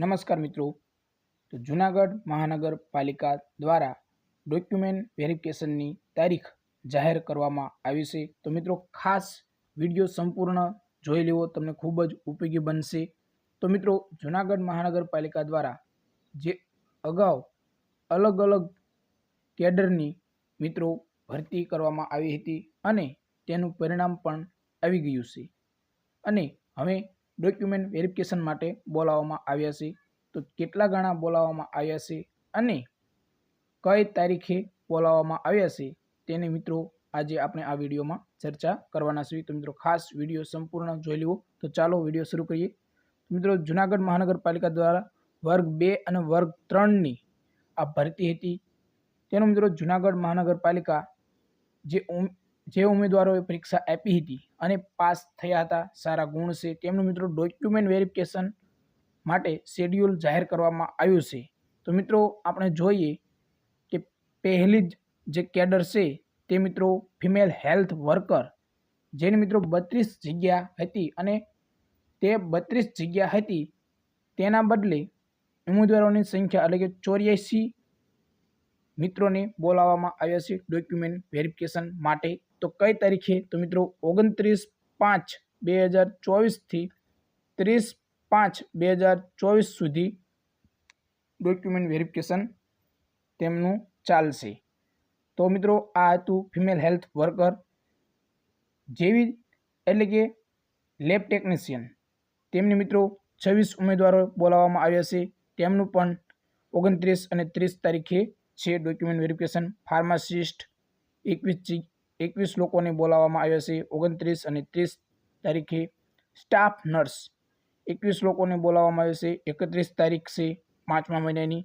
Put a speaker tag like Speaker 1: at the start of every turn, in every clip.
Speaker 1: નમસ્કાર મિત્રો. તો જુનાગઢ મહાનગરપાલિકા દ્વારા ડોક્યુમેન્ટ વેરિફિકેશનની તારીખ જાહેર કરવામાં આવી છે. તો મિત્રો, ખાસ વીડિયો સંપૂર્ણ જોઈ લેવો, તમને ખૂબ જ ઉપયોગી બનશે. તો મિત્રો, જુનાગઢ મહાનગરપાલિકા દ્વારા જે અગાઉ અલગ અલગ કેડરની મિત્રો ભરતી કરવામાં આવી હતી અને તેનું પરિણામ પણ આવી ગયું છે. અને હવે ડોક્યુમેન્ટ વેરિફિકેશન માટે બોલાવવામાં આવ્યા છે. તો કેટલા ગણા બોલાવવામાં આવ્યા છે અને કઈ તારીખે બોલાવવામાં આવ્યા છે તેને મિત્રો આજે આપણે આ વિડીયોમાં ચર્ચા કરવાના છીએ. તો મિત્રો ખાસ વીડિયો સંપૂર્ણ જોઈ લેવો તો ચાલો વીડિયો શરૂ કરીએ. મિત્રો જુનાગઢ મહાનગરપાલિકા દ્વારા વર્ગ બે અને વર્ગ ત્રણની આ ભરતી હતી. તેનો મિત્રો જુનાગઢ મહાનગરપાલિકા જે જે ઉમેદવારોએ પરીક્ષા આપી હતી અને પાસ થયા હતા, સારા ગુણ છે. તેમનું મિત્રો ડોક્યુમેન્ટ વેરિફિકેશન માટે શેડ્યુલ જાહેર કરવામાં આવ્યું છે. તો મિત્રો, આપણે જોઈએ કે પહેલી જ જે કેડર છે તે મિત્રો ફિમેલ હેલ્થ વર્કર જેની મિત્રો બત્રીસ જગ્યા હતી અને તે બત્રીસ જગ્યા હતી. તેના બદલે ઉમેદવારોની સંખ્યા એટલે કે ચોર્યાસી મિત્રોને બોલાવવામાં આવ્યા છે ડોક્યુમેન્ટ વેરિફિકેશન માટે. તો કઈ તારીખે? તો મિત્રો, ઓગણત્રીસ પાંચ બે હજાર ચોવીસથી ત્રીસ પાંચ બે હજાર ચોવીસ સુધી ડોક્યુમેન્ટ વેરિફિકેશન તેમનું ચાલશે. તો મિત્રો, આ હતું ફિમેલ હેલ્થ વર્કર જેવી, એટલે કે લેબ ટેકનિશિયન તેમની મિત્રો છવ્વીસ ઉમેદવારો બોલાવવામાં આવ્યા છે. તેમનું પણ ઓગણત્રીસ અને ત્રીસ તારીખે છે ડોક્યુમેન્ટ વેરિફિકેશન ફાર્માસિસ્ટ એકવીસ એકવીસ લોકોને બોલાવવામાં આવ્યા છે. ઓગણત્રીસ અને ત્રીસ તારીખે સ્ટાફ નર્સ એકવીસ લોકોને બોલાવવામાં આવ્યા છે. એકત્રીસ તારીખ છે પાંચમા મહિનાની.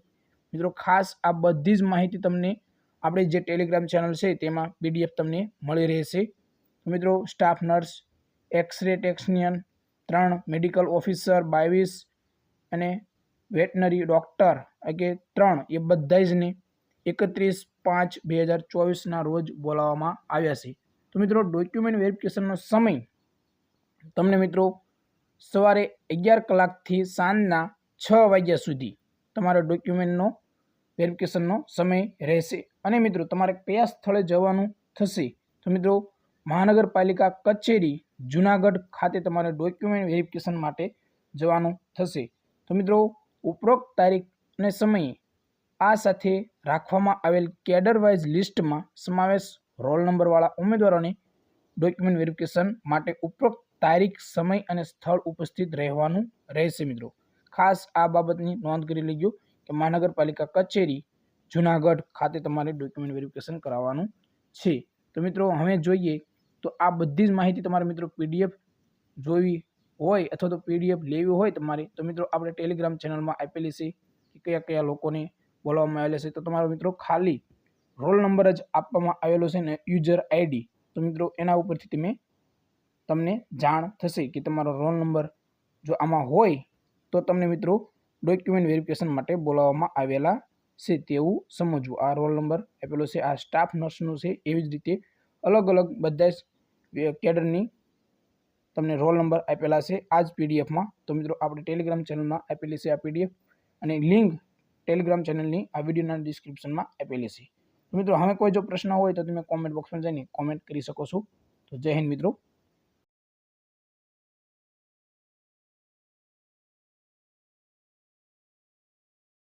Speaker 1: મિત્રો, ખાસ આ બધી જ માહિતી તમને આપણે જે ટેલિગ્રામ ચેનલ છે તેમાં પીડીએફ તમને મળી રહેશે. મિત્રો સ્ટાફ નર્સ એક્સરે ટેક્સનિયન ત્રણ મેડિકલ ઓફિસર બાવીસ અને વેટનરી ડૉક્ટર કે ત્રણ, એ બધા જને એકત્રીસ પાંચ બે હજાર ચોવીસના રોજ બોલાવવામાં આવ્યા છે. તો મિત્રો ડોક્યુમેન્ટ વેરિફિકેશનનો સમય તમને મિત્રો સવારે અગિયાર કલાકથી સાંજના છ વાગ્યા સુધી તમારા ડોક્યુમેન્ટનો વેરિફિકેશનનો સમય રહેશે. અને મિત્રો, તમારે કયા સ્થળે જવાનું થશે? તો મિત્રો, મહાનગરપાલિકા કચેરી જુનાગઢ ખાતે તમારે ડોક્યુમેન્ટ વેરિફિકેશન માટે જવાનું થશે. તો મિત્રો, ઉપરોક્ત તારીખ અને સમયે આ સાથે રાખવામાં આવેલ કેડર વાઇઝ લિસ્ટમાં સમાવેશ રોલ નંબરવાળા ઉમેદવારોને ડોક્યુમેન્ટ વેરિફિકેશન માટે ઉપરોક્ત તારીખ, સમય અને સ્થળ ઉપસ્થિત રહેવાનું રહેશે મિત્રો. ખાસ આ બાબતની નોંધ કરી લેજો કે મહાનગરપાલિકા કચેરી, જુનાગઢ ખાતે તમારે ડોક્યુમેન્ટ વેરિફિકેશન કરાવવાનું છે. તો મિત્રો, હવે જોઈએ તો આ બધી જ માહિતી તમારે મિત્રો પીડીએફ જોવી હોય અથવા તો પીડીએફ લેવી હોય તમારે, તો મિત્રો, આપણે ટેલિગ્રામ ચેનલમાં આપેલી છે કે કયા કયા લોકોને બોલાવવામાં આવેલા છે. તો તમારો મિત્રો ખાલી રોલ નંબર જ આપવામાં આવેલો છે ને યુઝર આઈડી. તો મિત્રો એના ઉપરથી તમે તમને જાણ થશે કે તમારો રોલ નંબર જો આમાં હોય તો તમને મિત્રો ડોક્યુમેન્ટ વેરિફિકેશન માટે બોલાવવામાં આવેલા છે તેવું સમજવું. આ રોલ નંબર આપેલો છે. આ સ્ટાફ નર્સનું છે. એવી જ રીતે અલગ અલગ બધા જ કેડરની તમને રોલ નંબર આપેલા છે. આ જ પીડીએફમાં. તો મિત્રો આપણે ટેલિગ્રામ ચેનલમાં આપેલી છે આ પીડીએફ. અને લિંક ટેલિગ્રામ ચેનલની આ વિડીયોના ડિસ્ક્રિપ્શનમાં આપેલી છે. મિત્રો, હવે કોઈ જો પ્રશ્ન હોય તો તમે કોમેન્ટ બોક્સમાં જઈને કોમેન્ટ કરી શકો છો. તો જય હિન્દ મિત્રો.